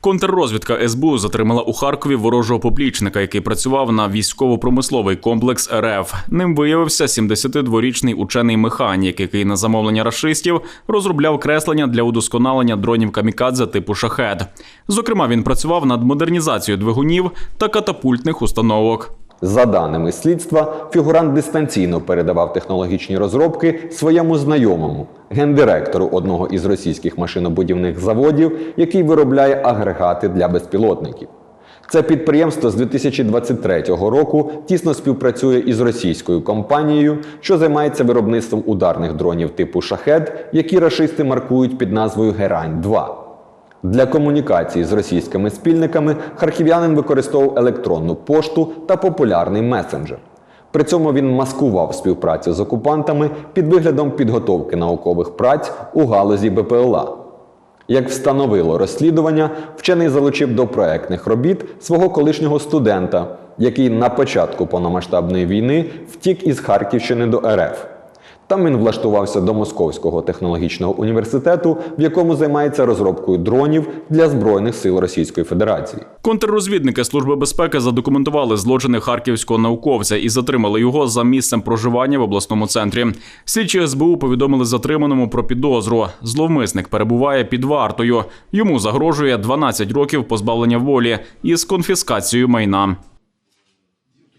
Контррозвідка СБУ затримала у Харкові ворожого поплічника, який працював на військово-промисловий комплекс РФ. Ним виявився 72-річний учений механік, який на замовлення расистів розробляв креслення для удосконалення дронів камікадзе типу шахет. Зокрема, він працював над модернізацією двигунів та катапультних установок. За даними слідства, фігурант дистанційно передавав технологічні розробки своєму знайомому, гендиректору одного із російських машинобудівних заводів, який виробляє агрегати для безпілотників. Це підприємство з 2023 року тісно співпрацює із російською компанією, що займається виробництвом ударних дронів типу шахет, які рашисти маркують під назвою Герань 2 для комунікації з російськими спільниками харків'янин використовував електронну пошту та популярний месенджер. При цьому він маскував співпрацю з окупантами під виглядом підготовки наукових праць у галузі БПЛА. Як встановило розслідування, вчений залучив до проектних робіт свого колишнього студента, який на початку повномасштабної війни втік із Харківщини до РФ. Там він влаштувався до Московського технологічного університету, в якому займається розробкою дронів для Збройних сил Російської Федерації. Контррозвідники Служби безпеки задокументували злочини харківського науковця і затримали його за місцем проживання в обласному центрі. Слідчі СБУ повідомили затриманому про підозру. Зловмисник перебуває під вартою. Йому загрожує 12 років позбавлення волі із конфіскацією майна.